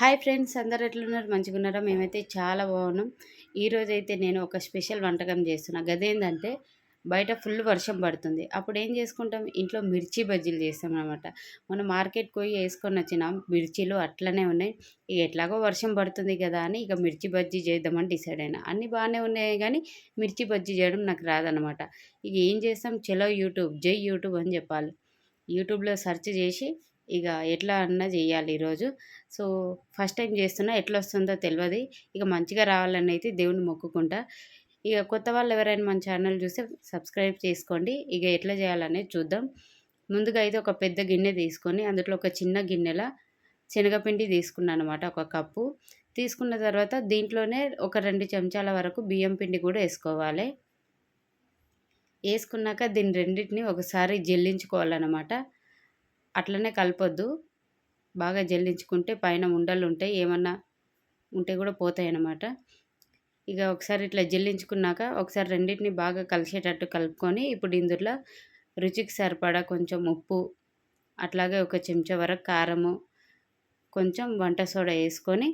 Hi friends అందరు ఎట్లున్నారు? మంచిగా ఉన్నారా మేమైతే చాలా బాగున్నాం. ఈరోజు అయితే నేను ఒక స్పెషల్ వంటకం చేస్తున్నా. గదేంటంటే బయట ఫుల్ వర్షం పడుతుంది. అప్పుడు ఏం చేసుకుంటాం? ఇంట్లో మిర్చి బజ్జీలు చేస్తాం అనమాట మనం మార్కెట్కి పోయి వేసుకొని వచ్చిన. మిర్చీలు అట్లనే ఉన్నాయి. ఇక ఎట్లాగో వర్షం పడుతుంది కదా అని ఇక మిర్చి బజ్జీ చేద్దామని డిసైడ్ అయినా. అన్నీ బాగానే ఉన్నాయి కానీ మిర్చి బజ్జీ చేయడం నాకు రాదనమాట ఇక ఏం చేస్తాం? చలో యూట్యూబ్ జై యూట్యూబ్ అని చెప్పాలి. యూట్యూబ్లో సెర్చ్ చేసి ఇక ఎట్లా అన్నా చేయాలి ఈరోజు. సో ఫస్ట్ టైం చేస్తున్నా ఎట్లా వస్తుందో తెలియదు ఇక మంచిగా రావాలని అయితే దేవుని మొక్కుకుంటా. ఇక కొత్త వాళ్ళు ఎవరైనా మన ఛానల్ చూస్తే సబ్స్క్రైబ్ చేసుకోండి. ఇక ఎట్లా చేయాలనేది చూద్దాం. ముందుగా అయితే ఒక పెద్ద గిన్నె తీసుకొని అందులో ఒక చిన్న గిన్నెల శనగపిండి తీసుకున్నాను అనమాట ఒక కప్పు. తీసుకున్న తర్వాత దీంట్లోనే ఒక రెండు చెంచాల వరకు బియ్యం పిండి కూడా వేసుకోవాలి. వేసుకున్నాక దీని రెండింటిని ఒకసారి జల్లించుకోవాలన్నమాట. అట్లనే కలపొద్దు. బాగా జల్లించుకుంటే పైన ఉండలు ఉంటాయి ఏమన్నా ఉంటే కూడా పోతాయి అన్నమాట ఇక ఒకసారి ఇట్లా జల్లించుకున్నాక ఒకసారి రెండింటిని బాగా కలిసేటట్టు కలుపుకొని ఇప్పుడు ఇందులో రుచికి సరిపడా కొంచెం ఉప్పు అట్లాగే ఒక చెంచా వరకు కారము కొంచెం వంట సోడా వేసుకొని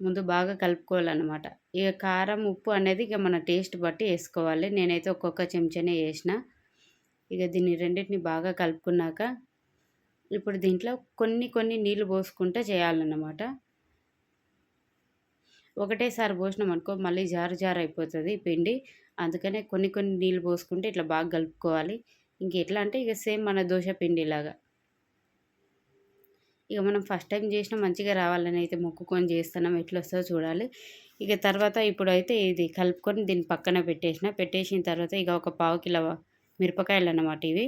ముందు బాగా కలుపుకోవాలన్నమాట. ఇక కారం ఉప్పు అనేది ఇక మన టేస్ట్ బట్టి వేసుకోవాలి. నేనైతే ఒక్కొక్క చెంచానే వేసిన. ఇక దీన్ని రెండింటిని బాగా కలుపుకున్నాక ఇప్పుడు దీంట్లో కొన్ని కొన్ని నీళ్ళు పోసుకుంటే చేయాలన్నమాట. ఒకటేసారి పోసినాం అనుకో మళ్ళీ జారు జారు అయిపోతుంది పిండి. అందుకనే కొన్ని కొన్ని నీళ్ళు పోసుకుంటే ఇట్లా బాగా కలుపుకోవాలి. ఇంక ఎట్లా అంటే ఇక సేమ్ మన దోశ పిండిలాగా. ఇక మనం ఫస్ట్ టైం చేసినా మంచిగా రావాలని అయితే మొక్కుకొని చేస్తున్నాం. ఎట్లా వస్తుందో చూడాలి. ఇక తర్వాత ఇప్పుడు అయితే ఇది కలుపుకొని దీన్ని పక్కన పెట్టేసిన. పెట్టేసిన తర్వాత ఇక ఒక పావు కిలో మిరపకాయలు అన్నమాట ఇవి.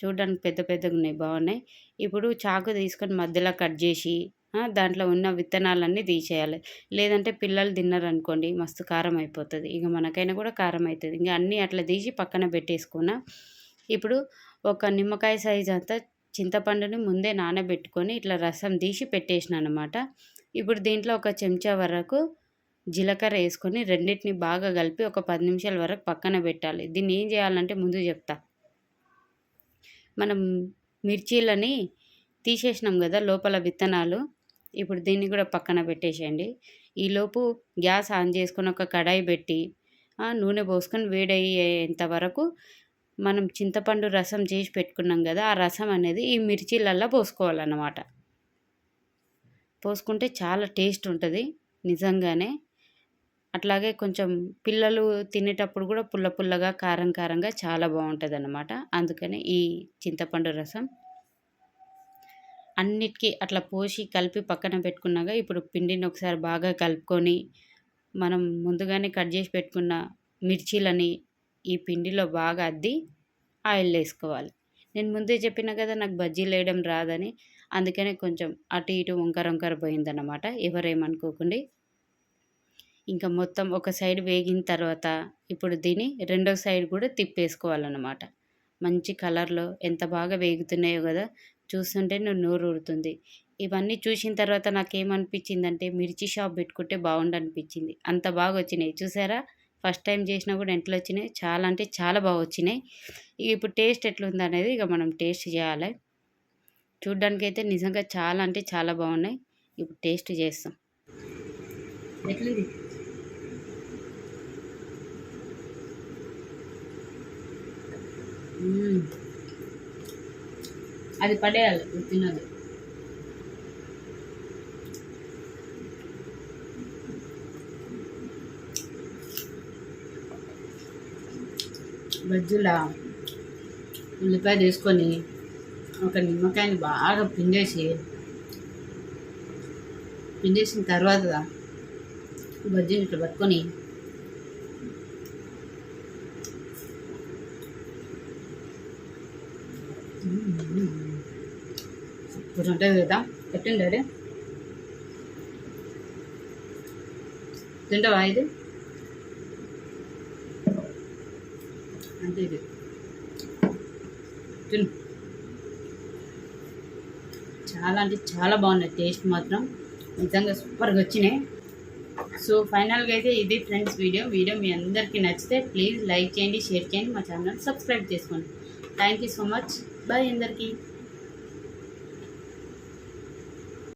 చూడడానికి పెద్ద పెద్దగా ఉన్నాయి బాగున్నాయి. ఇప్పుడు చాకు తీసుకొని మధ్యలో కట్ చేసి దాంట్లో ఉన్న విత్తనాలన్నీ తీసేయాలి. లేదంటే పిల్లలు తిన్నారనుకోండి మస్తు కారం అయిపోతుంది. ఇక మనకైనా కూడా కారం అవుతుంది ఇంకా అన్నీ అట్లా తీసి పక్కన పెట్టేసుకున్నా ఇప్పుడు ఒక నిమ్మకాయ సైజ్ అంతా చింతపండుని ముందే నానబెట్టుకొని ఇట్లా రసం తీసి పెట్టేసిన అనమాట ఇప్పుడు దీంట్లో ఒక చెంచా వరకు జీలకర్ర వేసుకొని రెండింటిని బాగా కలిపి ఒక పది నిమిషాల వరకు పక్కన పెట్టాలి. దీన్ని ఏం చేయాలంటే ముందు చెప్తా. మనం మిర్చీలని తీసేసినాం కదా లోపల విత్తనాలు. ఇప్పుడు దీన్ని కూడా పక్కన పెట్టేసేయండి. ఈలోపు గ్యాస్ ఆన్ చేసుకుని ఒక కడాయి పెట్టి నూనె పోసుకొని వేడయ్యేంత వరకు మనం చింతపండు రసం చేసి పెట్టుకున్నాం కదా ఆ రసం అనేది ఈ మిర్చీలల్లో పోసుకోవాలన్నమాట. పోసుకుంటే చాలా టేస్ట్ ఉంటుంది నిజంగానే. అట్లాగే కొంచెం పిల్లలు తినేటప్పుడు కూడా పుల్ల పుల్లగా కారం కారంగా చాలా బాగుంటుంది అన్నమాట అందుకని ఈ చింతపండు రసం అన్నిటికీ అట్లా పోసి కలిపి పక్కన పెట్టుకున్నాక ఇప్పుడు పిండిని ఒకసారి బాగా కలుపుకొని మనం ముందుగానే కట్ చేసి పెట్టుకున్న మిర్చీలని ఈ పిండిలో బాగా అద్ది ఆయిల్ వేసుకోవాలి. నేను ముందే చెప్పిన కదా నాకు బజ్జీలు వేయడం రాదని అందుకనే కొంచెం అటు ఇటు వంకర వంకర పోయిందన్నమాట. ఎవరేమనుకోకండి ఇంకా మొత్తం ఒక సైడ్ వేగిన తర్వాత ఇప్పుడు దీన్ని రెండో సైడ్ కూడా తిప్పేసుకోవాలన్నమాట. మంచి కలర్లో ఎంత బాగా వేగుతున్నాయో కదా చూస్తుంటే నువ్వు నోరు ఊరుతుంది. ఇవన్నీ చూసిన తర్వాత నాకేమనిపించిందంటే మిర్చి షాప్ పెట్టుకుంటే బాగుండనిపించింది. అంత బాగా వచ్చినాయి. చూసారా? ఫస్ట్ టైం చేసినా కూడా ఎంట్లో వచ్చినాయి. చాలా అంటే చాలా బాగా వచ్చినాయి. ఇక ఇప్పుడు టేస్ట్ ఎట్లుంది అనేది ఇక మనం టేస్ట్ చేయాలి. చూడ్డానికి అయితే నిజంగా చాలా అంటే చాలా బాగున్నాయి. ఇప్పుడు టేస్ట్ చేస్తాం. ఎట్లుంది? అది పడేయాలి తిన్నది. బజ్జీలా ఉల్లిపాయ తీసుకొని ఒక నిమ్మకాయని బాగా పిండేసి పిండేసిన తర్వాత బజ్జీని ఇట్లా పట్టుకొని కొంచెం ఉంటుంది కదా? పెట్టండి డాడీ తింటావా ఇది? అంటే ఇది. తిను. చాలా అంటే చాలా బాగున్నాయి. టేస్ట్ మాత్రం నిజంగా సూపర్గా వచ్చినాయి. సో ఫైనల్గా అయితే ఇది ఫ్రెండ్స్ వీడియో. వీడియో మీ అందరికీ నచ్చితే ప్లీజ్ లైక్ చేయండి షేర్ చేయండి మా ఛానల్ సబ్స్క్రైబ్ చేసుకోండి. Thank you so much bye అందరికీ.